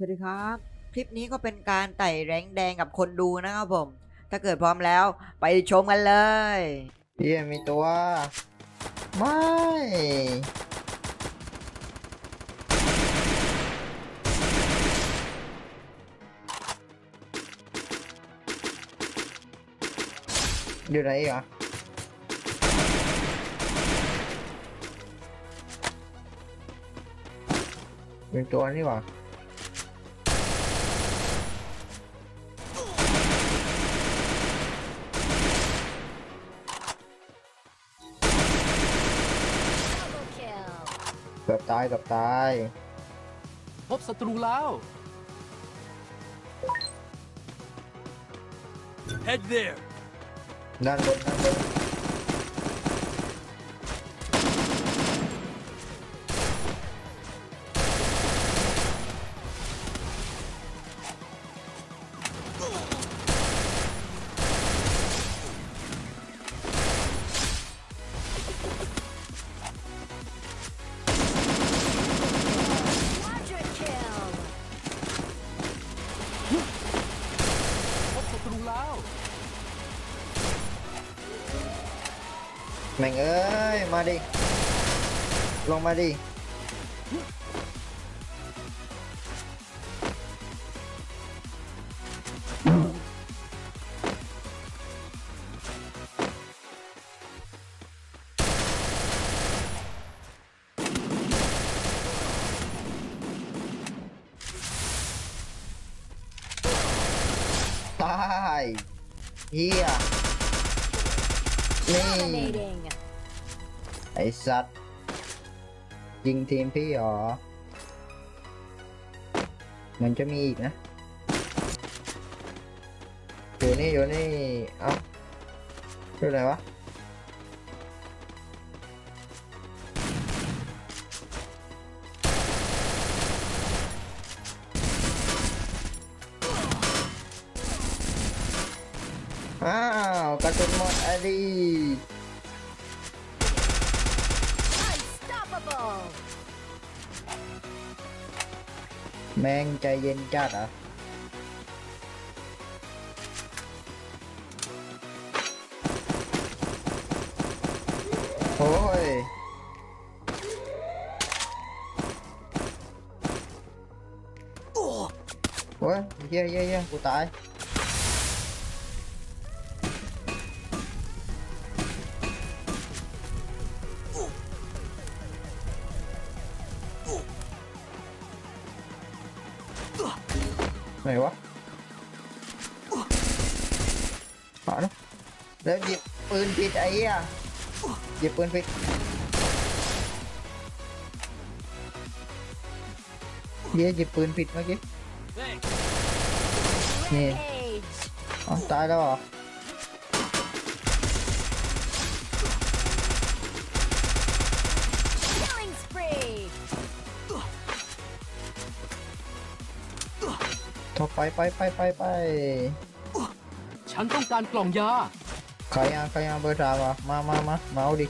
สวัสดีครับ คลิปนี้ก็เป็นการไต่แรงแดงกับคนดูนะครับผม ถ้าเกิดพร้อมแล้วไปชมกันเลยเฮียมีตัว ไม่ อยู่ไหนอะเป็นตัวนี่หว่า กือบตายเกือบตาย พบศัตรูแล้ว Head there ด้านบนด้านบน แม่งเอ้ย มาดิ ลงมาดิ ตายเฮีย นี่แดงอะไอสัตว์ยิงทีมพี่เหรอเหมือนจะมีอีกนะ อยู่นี่อยู่นี่ เอ้าชื่ออะไรวะ สุนหมดอะดี Unstoppable. แม่งใจเย็นจัดอะ ไหนวะหาเนอะแล้วหยิบปืนผิดไอ้เหี้ยหยิบปืนผิดเหี้ยหยิบปืนผิดเมื่อกี้ Thanks นี่ Age. อ๋อตายแล้วเหรอ ถกไปไปไปไปไปฉันต้องการกล่องยา ใครยังใครยังเบอร์สามอะมามามามาเอาดิ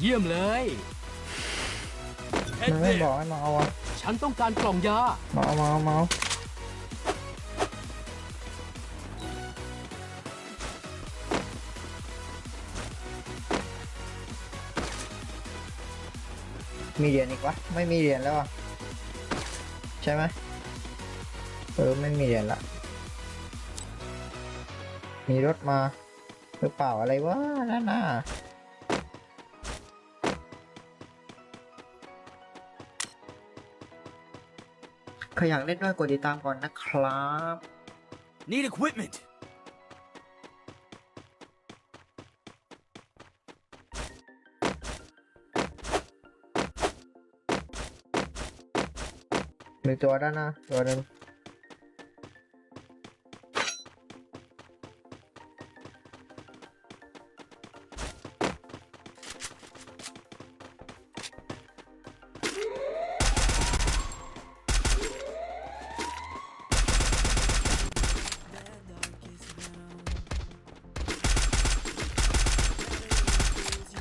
เยี่ยมเลย Head มันไม่บอก there ให้มาเอาอะฉันต้องการกล่องยา มาเอามาเอามาเอามีเหรียญอีกวะ ไม่มีเหรียญแล้วอะ ใช่ไหม เออไม่มีเหรียญละ มีรถมาหรือเปล่าอะไรวะนั่นน่ะใครอยากเล่นด้วยกดติดตามก่อนนะครับ Need equipment มีตัวด้านหน้าตัวหนึ่ง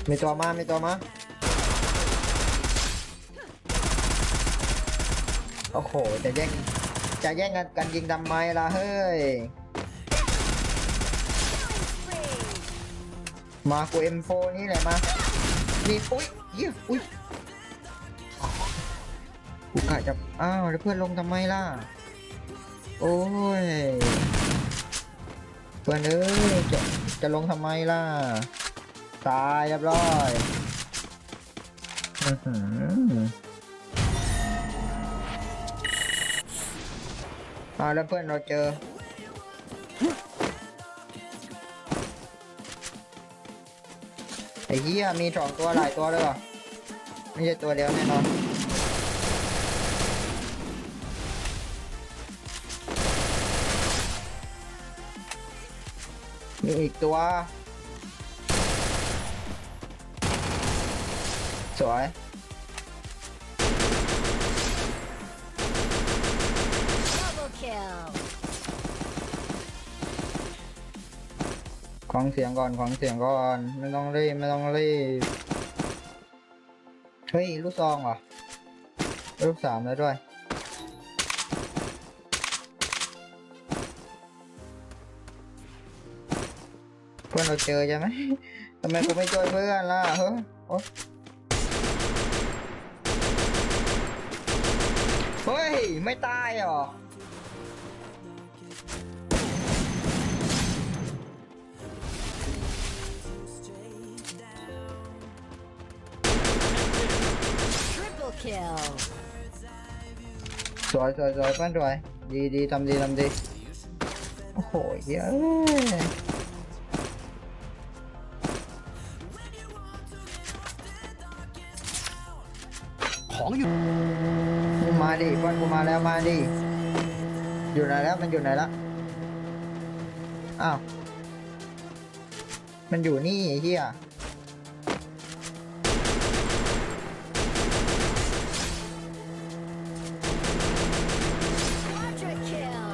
มีตัวมา มีตัวมา โอ้โห จะแย่ง จะแย่งกันกันยิงทำไมล่ะเฮ้ย มากู M4 นี่แหละมานี่อุ้ยยี่อุ้ยกูกะจะ อ้าวแล้วเพื่อนลงทำไมล่ะ โอ้ย เพื่อนเอ้ยจะจะลงทำไมล่ะ ตายเรียบร้อยอื้อหืออ่าแล้วเพื่อนเราเจอไอ้เหี้ยมีสองตัวหลายตัวเลยเหรอไม่ใช่ตัวเดียวแน่นอนมีอีกตัว สวย Double kill. ฟังเสียงก่อนฟังเสียงก่อน ไม่ต้องรีบไม่ต้องรีบ เฮ้ย ลูกซองเหรอ ลูกสามแล้วด้วย เพื่อนเราเจอใช่ไหมทำไมกูไม่ช่วยเพื่อนล่ะเฮ้ยโอ๊ยเฮ้ย ไม่ตายเหรอ Triple kill. สวยสวยสวยเพื่อนสวย ดีดีทำดีทำดี โอ้โหเยอะของอยู่ มาดิเพื่อนกูมาแล้วมาดิอยู่ไหนแล้วมันอยู่ไหนแล้วอ้าวมันอยู่นี่ไอ้เฮีย Quadra kill.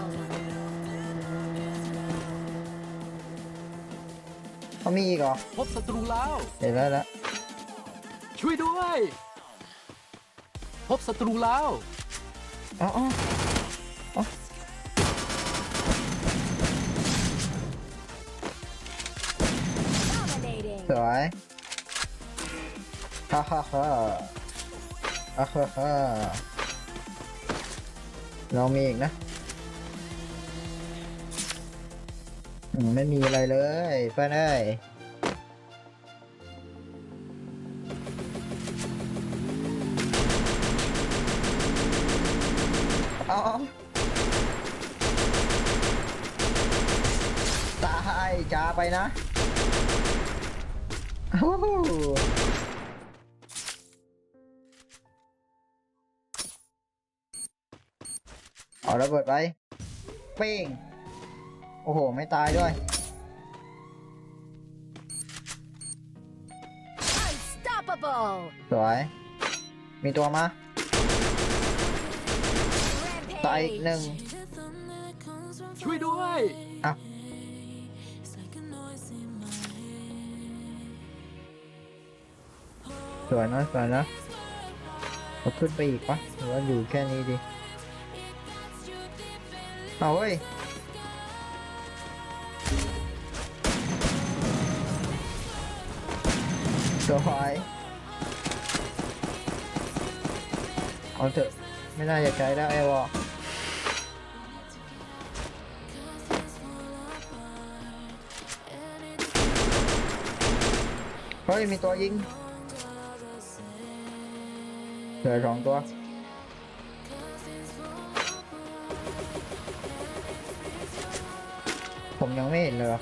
เขามีอีกเหรอพบศัตรูแล้ว เห็นแล้วแล้วช่วยด้วย พบศัตรูแล้ว อ๋ออ๋ออ๋อ Dominating. สวยฮ่าฮ่าฮ่าฮ่าฮ่าฮ่าเรามีอีกนะอืมไม่มีอะไรเลยเพื่อนเอ้ย อาเอาตายจ้าไปนะโอ้โหเอาระเบิดไปเป้งโอ้โห ไม่ตายด้วย Unstoppable. สวย มีตัวมา ตายอีกหนึ่งช่วยด้วยสวยนะสวยนะเราขึ้นไปอีกปะหรือว่าอยู่แค่นี้ดีเอาเว้ยสวยเอาเถอะไม่น่าจะใช้แล้วไอวอ เฮ้ย มีตัวยิงเหลือสองตัวผมยังไม่เห็นเลยว่ะ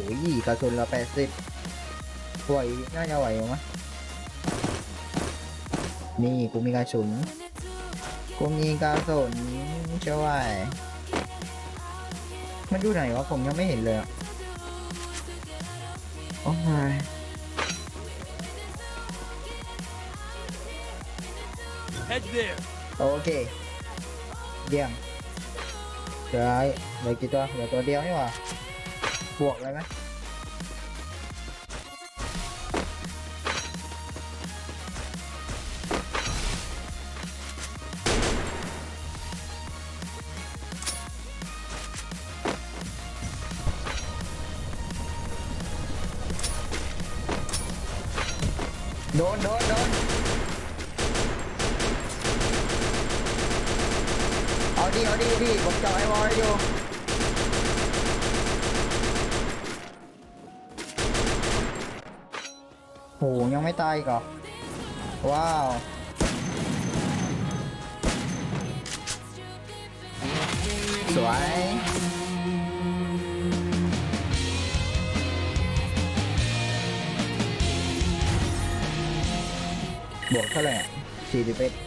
ยกระสุนละแปดสิบไหวน่าจะไหวอยู่มั้ยนี่กูมีกระสุนกูมีกระสุนเชื่อว่ามันอยู่ไหนวะผมยังไม่เห็นเลยอะโอ้ย Head there. โอเคเยี่ยมเหลือเหลือกี่ตัวเหลือตัวเดียวนี่หว่า บวกเลยไหมโดนโดนโดนเอาดิเอาดิดิผมจ่อไอ้บอลอยู่ โห ยังไม่ตายอีกเหรอว้าวสวยบวกเท่าไหร่สี่สิบเอ็ด